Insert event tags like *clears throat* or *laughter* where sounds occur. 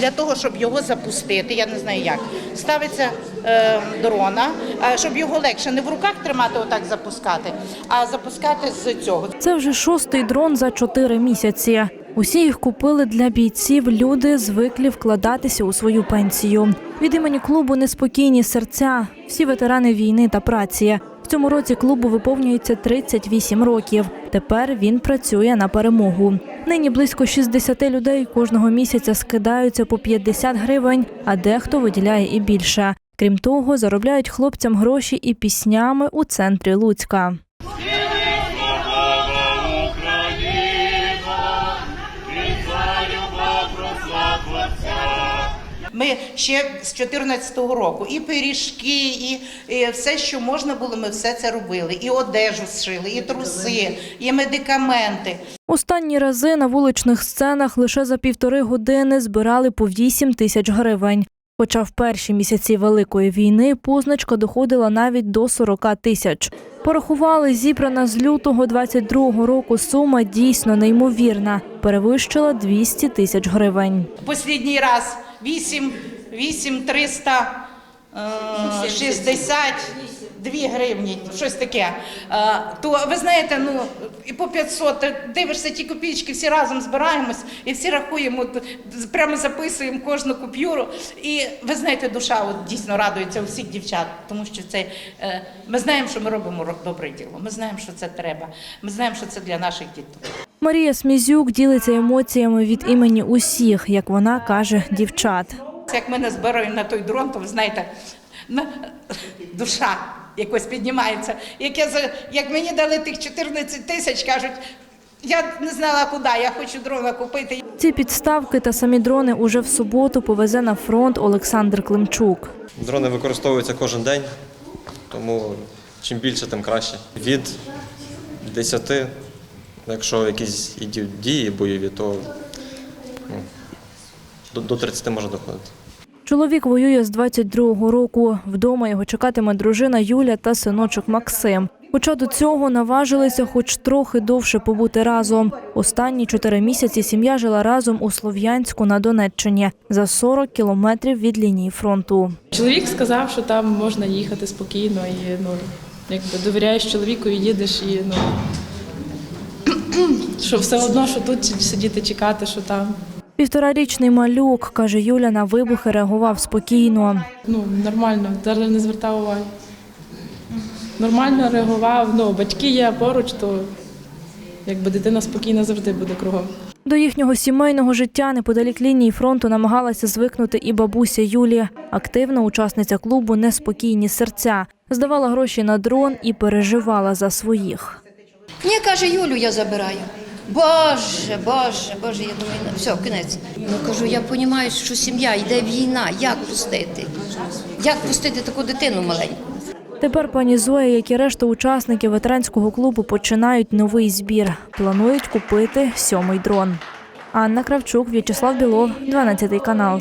Для того, щоб його запустити, я не знаю як, ставиться е, дрона, а щоб його легше не в руках тримати, отак запускати, а запускати з цього. Це вже шостий дрон за чотири місяці. Усі їх купили для бійців. Люди звиклі вкладатися у свою пенсію. Від імені клубу неспокійні серця. Всі ветерани війни та праці. В цьому році клубу виповнюється 38 років. Тепер він працює на перемогу. Нині близько 60 людей кожного місяця скидаються по 50 гривень, а дехто виділяє і більше. Крім того, заробляють хлопцям гроші і піснями у центрі Луцька. Ми ще з 14-го року і пиріжки, і, і все, що можна було, ми все це робили. І одежу зшили, і труси, і медикаменти. Останні рази на вуличних сценах лише за півтори години збирали по 8 тисяч гривень. Хоча в перші місяці великої війни позначка доходила навіть до 40 тисяч. Порахували, зібрана з лютого 22-го року сума дійсно неймовірна, перевищила 200 тисяч гривень. Послідній раз 8, 8 360, 2 гривні, щось таке. Е, то ви знаєте, ну і по 500, дивишся ті копійки, всі разом збираємось і всі рахуємо, прямо записуємо кожну купюру. І ви знаєте, душа от, дійсно радується усіх дівчат, тому що це е, ми знаємо, що ми робимо добре діло. Ми знаємо, що це треба. Ми знаємо, що це для наших діток. Марія Смізюк ділиться емоціями від імені усіх, як вона каже, дівчат. Як ми не збираємо на той дрон, то ви знаєте, на душа якось піднімається. Як, я, як мені дали тих 14 тисяч, кажуть, я не знала куди, я хочу дрона купити. Ці підставки та самі дрони уже в суботу повезе на фронт Олександр Климчук. Дрони використовуються кожен день, тому чим більше, тим краще. Від 10, якщо якісь дії бойові, то ну, до, до 30 може доходити. Чоловік воює з 22-го року. Вдома його чекатиме дружина Юля та синочок Максим. Хоча до цього наважилися хоч трохи довше побути разом. Останні чотири місяці сім'я жила разом у Слов'янську на Донеччині за 40 кілометрів від лінії фронту. Чоловік сказав, що там можна їхати спокійно і ну, якби довіряєш чоловіку і їдеш, і ну *clears throat* що все одно, що тут сидіти чекати, що там. Півторарічний малюк, каже Юля, на вибухи реагував спокійно. Ну, нормально, навіть не звертав уваги. Нормально реагував. Ну, батьки є поруч, то якби дитина спокійна завжди буде кругом. До їхнього сімейного життя неподалік лінії фронту намагалася звикнути і бабуся Юлія, активна учасниця клубу Неспокійні серця. Здавала гроші на дрон і переживала за своїх. Ні, каже, Юлю я забираю. Боже, Боже, Боже, я думаю, ну, все, кінець. Ну кажу, я розумію, що сім'я, йде війна, як пустити? Як пустити таку дитину маленьку? Тепер пані Зоя, як і решта учасників ветеранського клубу, починають новий збір. Планують купити сьомий дрон. Анна Кравчук, В'ячеслав Білов, 12 канал.